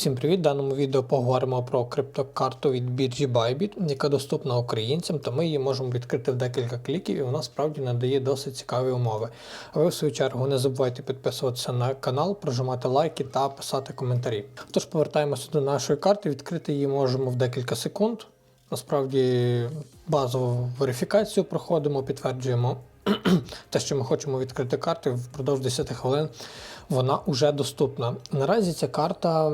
Всім привіт! В даному відео поговоримо про криптокарту від біржі Bybit, яка доступна українцям, то ми її можемо відкрити в декілька кліків, і вона справді надає досить цікаві умови. А ви, в свою чергу, не забувайте підписуватися на канал, прожимати лайки та писати коментарі. Тож повертаємося до нашої карти. Відкрити її можемо в декілька секунд. Насправді базову верифікацію проходимо, підтверджуємо те, що ми хочемо відкрити карту впродовж 10 хвилин. Вона вже доступна. Наразі ця карта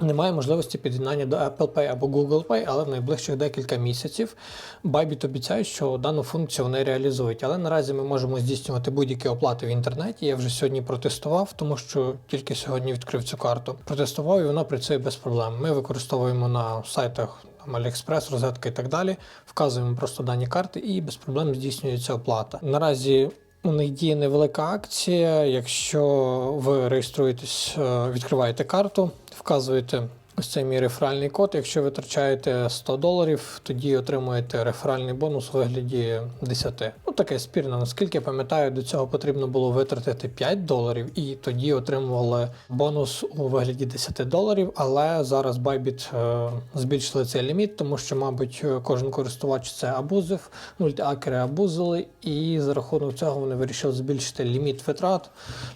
немає можливості під'єднання до Apple Pay або Google Pay, але в найближчих декілька місяців Bybit обіцяє, що дану функцію вони реалізують. Але наразі ми можемо здійснювати будь-які оплати в інтернеті. Я вже сьогодні протестував, тому що тільки сьогодні відкрив цю карту. Протестував і вона працює без проблем. Ми використовуємо на сайтах. там, AliExpress, розетка і так далі, вказуємо просто дані карти і без проблем здійснюється оплата. Наразі у них діє невелика акція. Якщо ви реєструєтесь, е, відкриваєте карту, вказуєте ось цей мій реферальний код. Якщо витрачаєте 100 доларів, тоді отримуєте реферальний бонус у вигляді 10. Таке спірно. Наскільки я пам'ятаю, до цього потрібно було витратити 5 доларів, і тоді отримували бонус у вигляді 10 доларів. Але зараз Bybit е, збільшили цей ліміт, тому що, мабуть, кожен користувач це абузив, мультиакери абузили, і за рахунок цього вони вирішили збільшити ліміт витрат.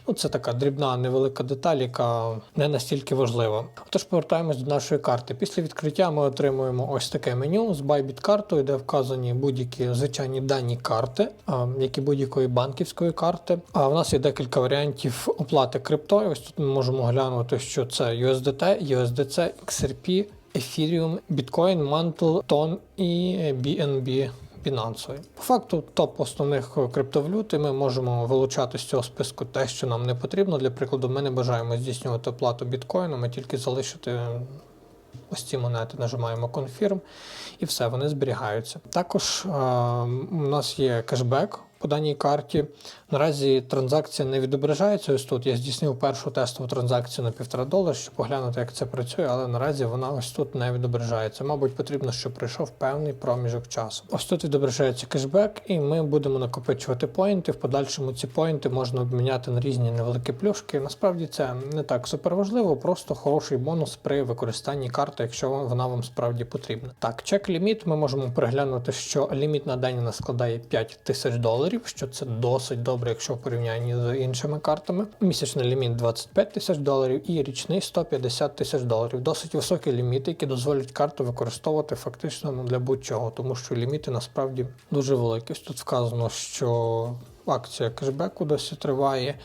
Ну, це така дрібна невелика деталь, яка не настільки важлива. Отож, повертаємось до нашої карти. Після відкриття ми отримуємо ось таке меню з Bybit картою, де вказані будь-які звичайні дані карти, а, як і будь-якої банківської карти. А в нас є декілька варіантів оплати криптою. Ось тут ми можемо глянути, що це USDT, USDC, XRP, Ethereum, Bitcoin, Mantle, TON і BNB фінансовий. По факту, топ основних криптовалют, і ми можемо вилучати з цього списку те, що нам не потрібно. Для прикладу, ми не бажаємо здійснювати оплату біткоїном, ми тільки залишити ось ці монети, нажимаємо Confirm, і все, вони зберігаються. Також е, у нас є кешбек. По даній карті наразі транзакція не відображається. Ось тут я здійснив першу тестову транзакцію на півтора долара, щоб поглянути, як це працює, але наразі вона ось тут не відображається. Мабуть, потрібно, щоб пройшов певний проміжок часу. Ось тут відображається кешбек, і ми будемо накопичувати поінти. В подальшому ці поінти можна обміняти на різні невеликі плюшки. Насправді це не так суперважливо, просто хороший бонус при використанні карти, якщо вона вам справді потрібна. Так, чек ліміт. Ми можемо переглянути, що ліміт на день нас складає 5 тисяч доларів що це досить добре, якщо в порівнянні з іншими картами. Місячний ліміт 25 тисяч доларів і річний 150 тисяч доларів. Досить високі ліміти, які дозволять карту використовувати фактично ну, для будь-чого, тому що ліміти насправді дуже великі. Тут вказано, що акція кешбеку досі триває,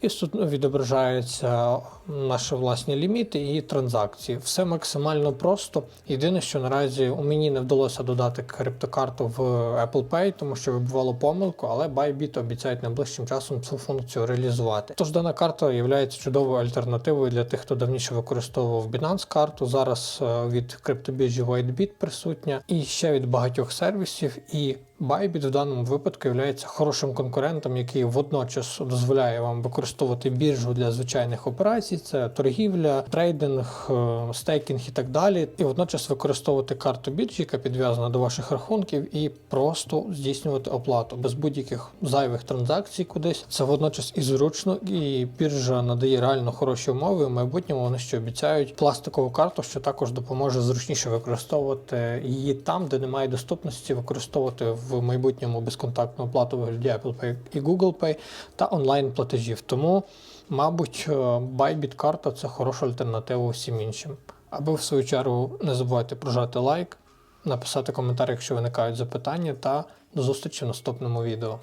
і тут відображаються наші власні ліміти і транзакції. Все максимально просто. Єдине, що наразі у мені не вдалося додати криптокарту в Apple Pay, тому що вибувало помилку, але Bybit обіцяють найближчим часом цю функцію реалізувати. Тож дана карта є чудовою альтернативою для тих, хто давніше використовував Binance карту. Зараз е, від криптобіржі WhiteBit присутня, і ще від багатьох сервісів. І Bybit в даному випадку є хорошим конкурентом, який водночас дозволяє вам використовувати біржу для звичайних операцій, це торгівля, трейдинг, е, стейкінг і так далі. І водночас використовувати карту біржі, яка підв'язана до ваших рахунків, і просто здійснювати оплату без будь-яких зайвих транзакцій кудись. Це водночас і зручно, і біржа надає реально хороші умови. У майбутньому вони ще обіцяють пластикову карту, що також допоможе зручніше використовувати її там, де немає доступності, використовувати в майбутньому безконтактну оплату вигляді Apple Pay і Google Pay та онлайн платежів. Тому, мабуть, е, Bybit карта це хороша альтернатива всім іншим. Аби в свою чергу не забувайте прожати лайк, написати коментар, якщо виникають запитання, та до зустрічі в наступному відео.